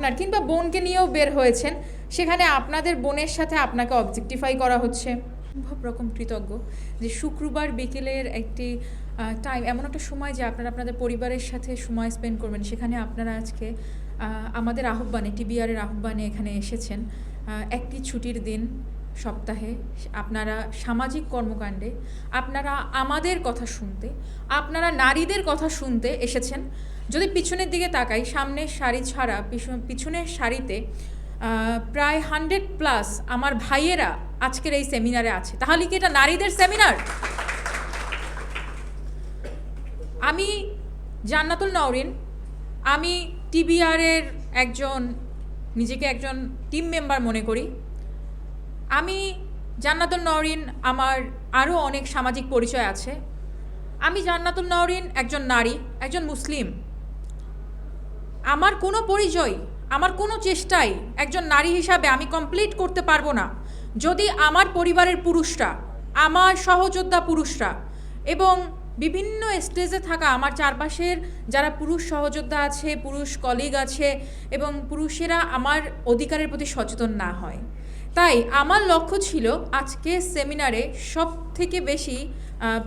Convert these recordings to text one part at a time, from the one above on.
আপনার কিংবা বোনকে নিয়েও বের হয়েছেন, সেখানে আপনাদের বোনের সাথে আপনাকে অবজেক্টিফাই করা হচ্ছে। সম্ভব রকম কৃতজ্ঞ যে শুক্রবার বিকেলের একটি টাইম এমন একটা সময় যে আপনারা আপনাদের পরিবারের সাথে সময় স্পেন্ড করবেন। সেখানে আপনারা আজকে আমাদের আহ্বানে, টিবিআরের আহ্বানে এখানে এসেছেন। একটি ছুটির দিন সপ্তাহে আপনারা সামাজিক কর্মকাণ্ডে, আপনারা আমাদের কথা শুনতে, আপনারা নারীদের কথা শুনতে এসেছেন। যদি পিছনের দিকে তাকাই, সামনের শাড়ি ছাড়া পিছন- পিছনের শাড়িতে প্রায় হান্ড্রেড প্লাস আমার ভাইয়েরা আজকের এই সেমিনারে আছে। তাহলে কি এটা নারীদের সেমিনার? আমি জান্নাতুল নওরিন। আমি টিবিআরের একজন, নিজেকে একজন টিম মেম্বার মনে করি। আমি জান্নাতুল নওরিন, আমার আরও অনেক সামাজিক পরিচয় আছে। আমি জান্নাতুল নওরিন একজন নারী, একজন মুসলিম। আমার কোনো পরিচয়, আমার কোনো চেষ্টাই একজন নারী হিসাবে আমি কমপ্লিট করতে পারব না। যদি আমার পরিবারের পুরুষরা, আমার সহযোদ্ধা পুরুষরা এবং বিভিন্ন স্টেজে থাকা আমার চারপাশের যারা পুরুষ সহযোদ্ধা আছে, পুরুষ কলিগ আছে এবং পুরুষেরা আমার অধিকারের প্রতি সচেতন না হয়। তাই আমার লক্ষ্য ছিল আজকে সেমিনারে সব থেকে বেশি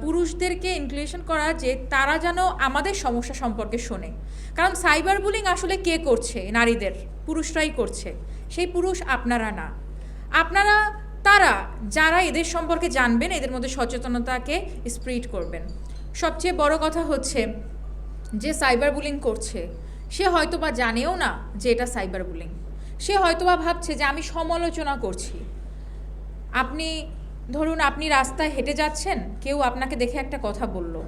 পুরুষদেরকে ইনক্লুশন করা যে তারা যেন আমাদের সমস্যা সম্পর্কে শোনে। কারণ সাইবার বুলিং আসলে কে করছে? নারীদের। পুরুষরাই করছে। সেই পুরুষ আপনারা না। আপনারা, তারা, যারা এদের সম্পর্কে জানবেন, এদের মধ্যে সচেতনতাকে স্প্রিড করবেন। সবচেয়ে বড় কথা হচ্ছে যে সাইবার বুলিং করছে, সে হয়তো বা জানেও না যে এটা সাইবার বুলিং সে হয়তো বা ভাবছে যে আমি সমালোচনা করছি। আপনি ধরুন আপনি রাস্তায় হেঁটে যাচ্ছেন, কেউ আপনাকে দেখে একটা কথা বলল।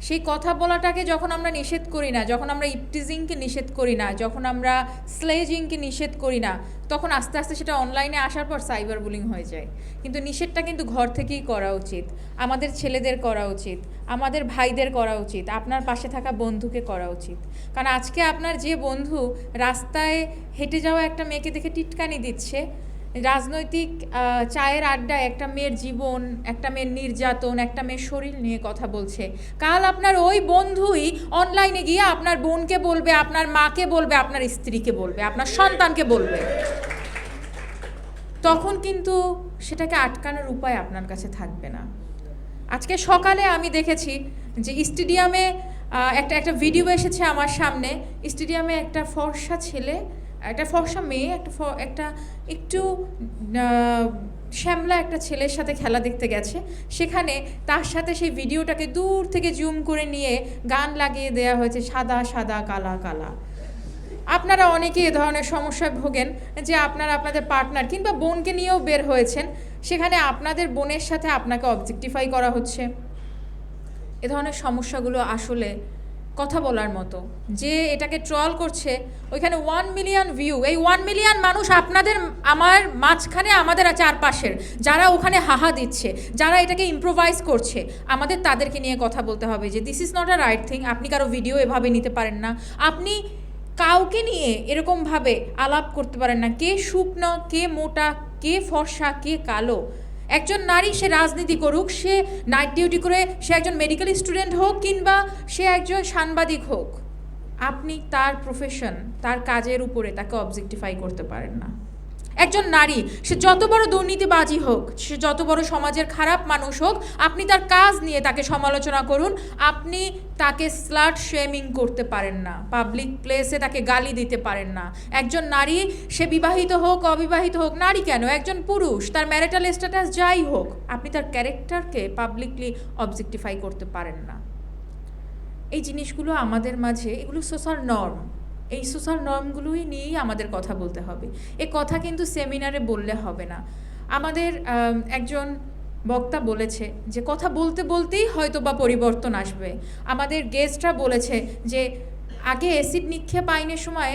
সেই কথা বলাটাকে যখন আমরা নিষেধ করি না, যখন আমরা ইপটিজিংকে নিষেধ করি না, যখন আমরা স্লেজিংকে নিষেধ করি না, তখন আস্তে আস্তে সেটা অনলাইনে আসার পর সাইবার বুলিং হয়ে যায়। কিন্তু নিষেধটা কিন্তু ঘর থেকেই করা উচিত। আমাদের ছেলেদের করা উচিত। আমাদের ভাইদের করা উচিত। আপনার পাশে থাকা বন্ধুকে করা উচিত। কারণ আজকে আপনার যে বন্ধু রাস্তায় হেঁটে যাওয়া একটা মেয়েকে দেখে টিটকানি দিচ্ছে রাজনৈতিক চায়ের আড্ডায় একটা মেয়ের জীবন, একটা মেয়ের নির্যাতন, একটা মেয়ের শরীর নিয়ে কথা বলছে। কাল আপনার ওই বন্ধুই অনলাইনে গিয়ে আপনার বোনকে বলবে, আপনার মাকে বলবে, আপনার স্ত্রীকে বলবে, আপনার সন্তানকে বলবে। তখন কিন্তু সেটাকে আটকানোর উপায় আপনার কাছে থাকবে না। আজকে সকালে আমি দেখেছি যে স্টেডিয়ামে একটা একটা ভিডিও এসেছে আমার সামনে। স্টেডিয়ামে একটা ফর্সা ছেলে একটা ফর্সা মেয়ে, একটা একটা একটু শ্যামলা একটা ছেলের সাথে খেলা দেখতে গেছে। সেখানে তার সাথে সেই ভিডিওটাকে দূর থেকে জুম করে নিয়ে গান লাগিয়ে দেওয়া হয়েছে সাদা সাদা, কালা কালা। আপনারা অনেকেই এ ধরনের সমস্যায় ভোগেন যে আপনারা আপনাদের পার্টনার কিংবা বোনকে নিয়েও বের হয়েছেন। সেখানে আপনাদের বোনের সাথে আপনাকে অবজেক্টিফাই করা হচ্ছে। এ ধরনের সমস্যাগুলো আসলে কথা বলার মতো, যে এটাকে ট্রল করছে, ওইখানে ওয়ান মিলিয়ন ভিউ এই ওয়ান মিলিয়ন মানুষ আপনাদের, আমার মাঝখানে আমাদের চারপাশের যারা ওখানে হাহা দিচ্ছে, যারা এটাকে ইম্প্রোভাইজ করছে, আমাদের তাদেরকে নিয়ে কথা বলতে হবে যে this is not a right thing আপনি কারও ভিডিও এভাবে নিতে পারেন না। আপনি কাউকে নিয়ে এরকমভাবে আলাপ করতে পারেন না, কে শুকনো, কে মোটা, কে ফর্সা, কে কালো একজন নারী সে রাজনীতি করুক, সে নাইট ডিউটি করে, সে একজন মেডিকেল স্টুডেন্ট হোক কিংবা সে একজন সাংবাদিক হোক, আপনি তার প্রফেশন তার কাজের উপরে তাকে অবজেক্টিফাই করতে পারেন না। একজন নারী, সে যত বড় দুর্নীতিবাজি হোক, সে যত বড় সমাজের খারাপ মানুষ হোক, আপনি তার কাজ নিয়ে তাকে সমালোচনা করুন, আপনি তাকে স্লাট শেমিং করতে পারেন না, পাবলিক প্লেসে তাকে গালি দিতে পারেন না। একজন নারী, সে বিবাহিত হোক, অবিবাহিত হোক, নারী কেন? একজন পুরুষ, তার ম্যারিটাল স্ট্যাটাস যাই হোক, আপনি তার ক্যারেক্টারকে পাবলিকলি অবজেক্টিফাই করতে পারেন না। এই জিনিসগুলো আমাদের মাঝে, এগুলো সোশ্যাল নর্ম এই সোশ্যাল নর্মগুলোই নিয়েই আমাদের কথা বলতে হবে। এ কথা কিন্তু সেমিনারে বললে হবে না। আমাদের একজন বক্তা বলেছে যে, কথা বলতে বলতেই হয়তো বা পরিবর্তন আসবে। আমাদের গেস্টরা বলেছে যে, আগে অ্যাসিড নিক্ষেপ আইনের সময়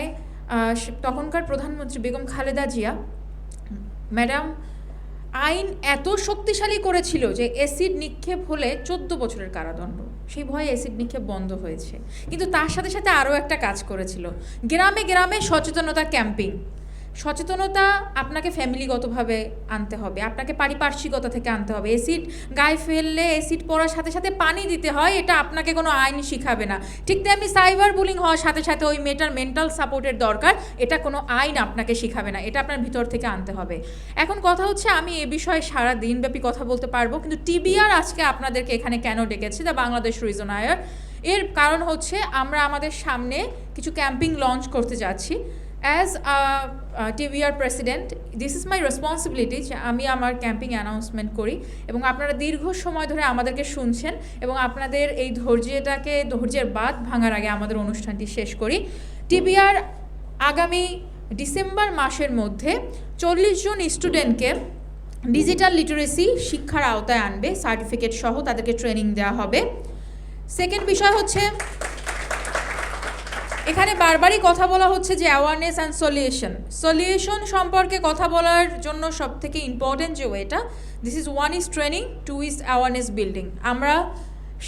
তখনকার প্রধানমন্ত্রী বেগম খালেদা জিয়া, ম্যাডাম আইন এত শক্তিশালী করেছিল যে অ্যাসিড নিক্ষেপ হলে চোদ্দ বছরের কারাদণ্ড। সেই ভয়ে অ্যাসিড নিক্ষেপ বন্ধ হয়েছে। কিন্তু তার সাথে সাথে আরও একটা কাজ করেছিল। গ্রামে গ্রামে সচেতনতা ক্যাম্পিং। সচেতনতা আপনাকে ফ্যামিলিগতভাবে আনতে হবে। আপনাকে পারিপার্শ্বিকতা থেকে আনতে হবে। অ্যাসিড গায়ে ফেললে অ্যাসিড পড়ার সাথে সাথে পানি দিতে হয়, এটা আপনাকে কোনো আইন শিখাবে না। ঠিক তেমনি সাইবার বুলিং হওয়ার সাথে সাথে ওই মেয়েটার মেন্টাল সাপোর্টের দরকার, এটা কোনো আইন আপনাকে শিখাবে না, এটা আপনার ভিতর থেকে আনতে হবে। এখন কথা হচ্ছে আমি এ বিষয়ে সারা দিনব্যাপী কথা বলতে পারব, কিন্তু টিবিআর আজকে আপনাদেরকে এখানে কেন ডেকেছে? The Bangladesh reason are. এর কারণ হচ্ছে আমরা আমাদের সামনে কিছু ক্যাম্পিং লঞ্চ করতে যাচ্ছি। As TVR president this is my responsibility যে আমি আমার ক্যাম্পিং অ্যানাউন্সমেন্ট করি এবং আপনারা দীর্ঘ সময় ধরে আমাদেরকে শুনছেন এবং আপনাদের এই ধৈর্যটাকে, ধৈর্যের বাদ ভাঙার আগে আমাদের অনুষ্ঠানটি শেষ করি। টিবিআর আগামী ডিসেম্বর মাসের মধ্যে চল্লিশ জন স্টুডেন্টকে ডিজিটাল লিটারেসি শিক্ষার আওতায় আনবে, সার্টিফিকেট সহ তাদেরকে ট্রেনিং দেওয়া হবে। সেকেন্ড বিষয় হচ্ছে এখানে বারবারই কথা বলা হচ্ছে যে অ্যাওয়ারনেস অ্যান্ড সলিউশন সলিউশন সম্পর্কে কথা বলার জন্য সব থেকে ইম্পর্টেন্ট যে ওয়েটা this is one is training two is awareness building আমরা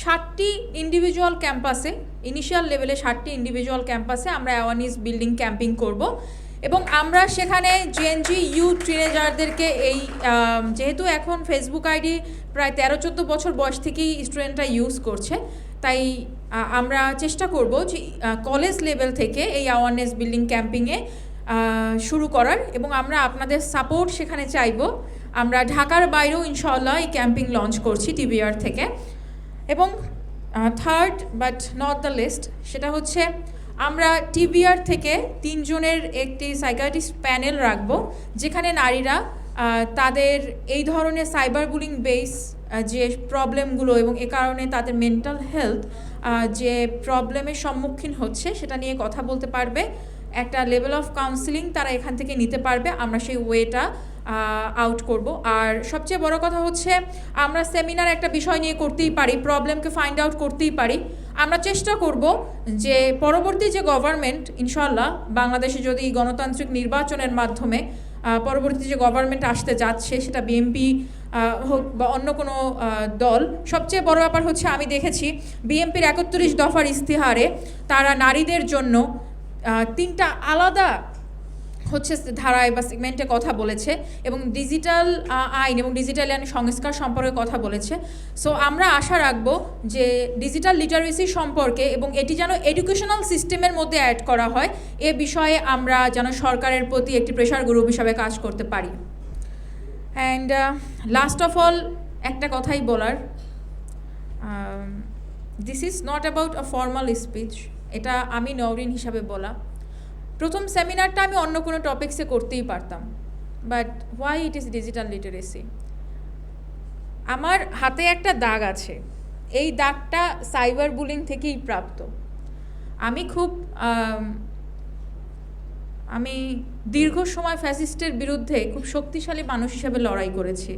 ষাটটি ইন্ডিভিজুয়াল ক্যাম্পাসে ইনিশিয়াল লেভেলে ষাটটি ইন্ডিভিজুয়াল ক্যাম্পাসে আমরা অ্যাওয়ারনেস বিল্ডিং ক্যাম্পিং করব। এবং আমরা সেখানে জেএনজি ইউ টিনেজারদেরকে এই যেহেতু এখন ফেসবুক আইডি প্রায় তেরো চোদ্দ বছর বয়স থেকেই স্টুডেন্টরা ইউজ করছে, তাই আমরা চেষ্টা করব যে কলেজ লেভেল থেকে এই অ্যাওয়ারনেস বিল্ডিং ক্যাম্পিংয়ে শুরু করার এবং আমরা আপনাদের সাপোর্ট সেখানে চাইব। আমরা ঢাকার বাইরেও ইনশাল্লাহ এই ক্যাম্পিং লঞ্চ করছি টিভিআর থেকে। এবং third but not the least সেটা হচ্ছে, আমরা টিভিআর থেকে তিনজনের একটি সাইকাটিস্ট প্যানেল রাখব, যেখানে নারীরা তাদের এই ধরনের সাইবার বুলিং বেস যে প্রবলেমগুলো এবং এ কারণে তাদের মেন্টাল হেলথ যে প্রবলেমের সম্মুখীন হচ্ছে, সেটা নিয়ে কথা বলতে পারবে। একটা লেভেল অফ কাউন্সিলিং তারা এখান থেকে নিতে পারবে। আমরা সেই ওয়েটা আউট করব। আর সবচেয়ে বড় কথা হচ্ছে, আমরা সেমিনার একটা বিষয় নিয়ে করতেই পারি প্রবলেমকে ফাইন্ড আউট করতেই পারি। আমরা চেষ্টা করব যে পরবর্তী যে গভর্নমেন্ট ইনশাল্লাহ বাংলাদেশে যদি গণতান্ত্রিক নির্বাচনের মাধ্যমে পরবর্তী যে গভর্নমেন্ট আসতে যাচ্ছে, সেটা বিএনপি হোক বা অন্য কোনো দল, সবচেয়ে বড় ব্যাপার হচ্ছে আমি দেখেছি বিএনপির একত্রিশ দফার ইস্তিহারে তারা নারীদের জন্য তিনটা আলাদা হচ্ছে ধারায় বা সেগমেন্টে কথা বলেছে এবং ডিজিটাল আইন এবং ডিজিটাল আইন সংস্কার সম্পর্কে কথা বলেছে। সো আমরা আশা রাখব যে ডিজিটাল লিটারেসি সম্পর্কে এবং এটি যেন এডুকেশনাল সিস্টেমের মধ্যে অ্যাড করা হয়, এ বিষয়ে আমরা যেন সরকারের প্রতি একটি প্রেশার গ্রুপ হিসাবে কাজ করতে পারি। অ্যান্ড লাস্ট অফ অল একটা কথাই বলার। This is not about a formal speech এটা আমি নওরিন হিসাবে বলা। প্রথম সেমিনারটা আমি অন্য কোনো টপিক্সে করতেই পারতাম but why it is digital literacy আমার হাতে একটা দাগ আছে, এই দাগটা সাইবার বুলিং থেকেই প্রাপ্ত। আমি খুব আম, দীর্ঘ সময় ফ্যাসিস্টের বিরুদ্ধে খুব শক্তিশালী মানুষ হিসেবে লড়াই করেছি।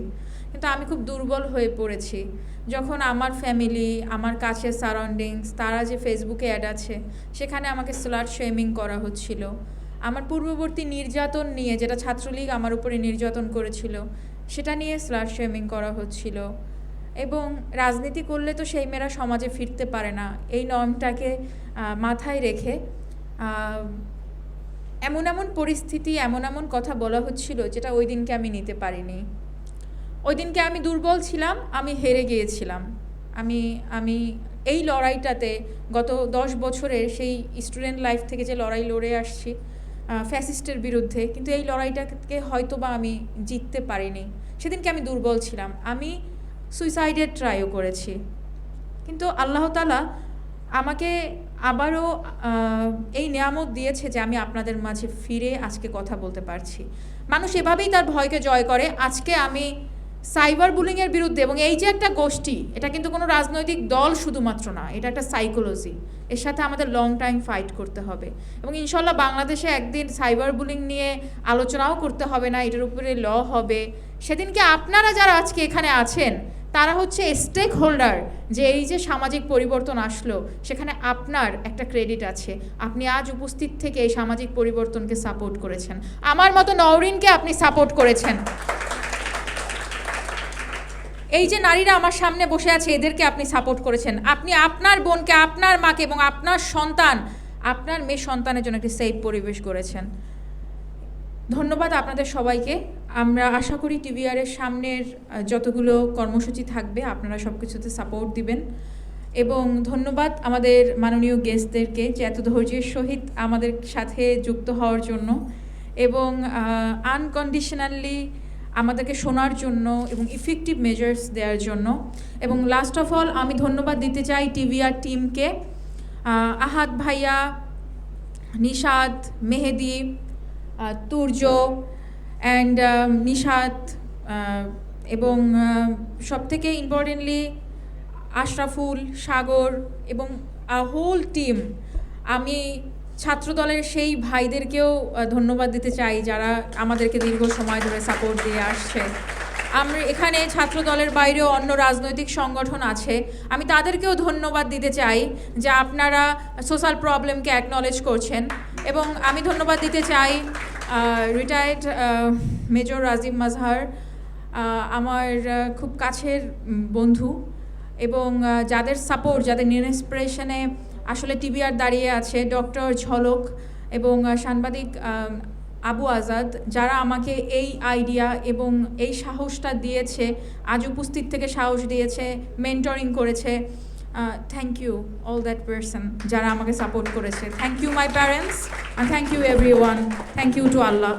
কিন্তু আমি খুব দুর্বল হয়ে পড়েছি। যখন আমার ফ্যামিলি আমার কাছের সারাউন্ডিংস তারা যে ফেসবুকে অ্যাড আছে সেখানে আমাকে স্লাট শেমিং করা হচ্ছিল। আমার পূর্ববর্তী নির্যাতন নিয়ে যেটা ছাত্রলীগ আমার উপরে নির্যাতন করেছিল সেটা নিয়ে স্লাট শেমিং করা হচ্ছিল। এবং রাজনীতি করলে তো সেই মেয়েরা সমাজে ফিরতে পারে না। এই নর্মটাকে মাথায় রেখে এমন এমন পরিস্থিতি, এমন এমন কথা বলা হচ্ছিল যেটা ওই দিনকে আমি নিতে পারিনি। ওই দিনকে আমি দুর্বল ছিলাম, আমি হেরে গিয়েছিলাম। আমি আমি এই লড়াইটাতে গত দশ বছরের সেই স্টুডেন্ট লাইফ থেকে যে লড়াই লড়ে আসছি ফ্যাসিস্টের বিরুদ্ধে, কিন্তু এই লড়াইটাকে হয়তো বা আমি জিততে পারিনি। সেদিনকে আমি দুর্বল ছিলাম। আমি সুইসাইডের ট্রাইও করেছি। কিন্তু আল্লাহ তালা আমাকে আবারও এই নিয়ামত দিয়েছে যে আমি আপনাদের মাঝে ফিরে আজকে কথা বলতে পারছি। মানুষ এভাবেই তার ভয়কে জয় করে। আজকে আমি সাইবার বুলিংয়ের বিরুদ্ধে এবং এই যে একটা গোষ্ঠী, এটা কিন্তু কোনো রাজনৈতিক দল শুধুমাত্র না, এটা একটা সাইকোলজি। এর সাথে আমাদের লং টাইম ফাইট করতে হবে। এবং ইনশাল্লাহ বাংলাদেশে একদিন সাইবার বুলিং নিয়ে আলোচনাও করতে হবে না, এটার উপরে ল হবে। সেদিনকে আপনারা যারা আজকে এখানে আছেন তারা হচ্ছে স্টেক হোল্ডার যে এই যে সামাজিক পরিবর্তন আসলো, সেখানে আপনার একটা ক্রেডিট আছে। আপনি আজ উপস্থিত থেকে এই সামাজিক পরিবর্তনকে সাপোর্ট করেছেন। আমার মতো নওরিনকে আপনি সাপোর্ট করেছেন। এই যে নারীরা আমার সামনে বসে আছে, এদেরকে আপনি সাপোর্ট করেছেন। আপনি আপনার বোনকে, আপনার মাকে এবং আপনার সন্তান, আপনার মেয়ে সন্তানের জন্য একটি সেফ পরিবেশ করেছেন ধন্যবাদ আপনাদের সবাইকে। আমরা আশা করি টিভিআরের সামনের যতগুলো কর্মসূচি থাকবে, আপনারা সব কিছুতে সাপোর্ট দিবেন। এবং ধন্যবাদ আমাদের মাননীয় গেস্টদেরকে যে এত ধৈর্যের সহিত আমাদের সাথে যুক্ত হওয়ার জন্য এবং আনকন্ডিশনালি আমাদেরকে শোনার জন্য এবং ইফেক্টিভ মেজার্স দেওয়ার জন্য। এবং লাস্ট অফ অল আমি ধন্যবাদ দিতে চাই টিভিআর টিমকে আহাদ ভাইয়া নিশাদ মেহেদি তুর্য অ্যান্ড নিশাদ আহ, এবং সব থেকে ইম্পর্টেন্টলি আশরাফুল সাগর এবং হোল টিম আমি ছাত্রদলের সেই ভাইদেরকেও ধন্যবাদ দিতে চাই যারা আমাদেরকে দীর্ঘ সময় ধরে সাপোর্ট দিয়ে আসছে। আমরা এখানে ছাত্রদলের বাইরেও অন্য রাজনৈতিক সংগঠন আছে। আমি তাদেরকেও ধন্যবাদ দিতে চাই যে আপনারা সোশ্যাল প্রবলেমকে অ্যাকনলেজ করছেন। এবং আমি ধন্যবাদ দিতে চাই রিটায়ার্ড মেজর রাজিম মাজহার আমার খুব কাছের বন্ধু এবং যাদের সাপোর্ট যাদের ইন্সপিরেশনে আসলে টিভিআর দাঁড়িয়ে আছে ডক্টর ঝলক এবং সাংবাদিক আবু আজাদ, যারা আমাকে এই আইডিয়া এবং এই সাহসটা দিয়েছে, আজ উপস্থিত থেকে সাহস দিয়েছে মেন্টরিং করেছে thank you all that person যারা আমাকে সাপোর্ট করেছে. Thank you my parents thank you everyone thank you to Allah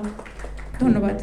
ধন্যবাদ।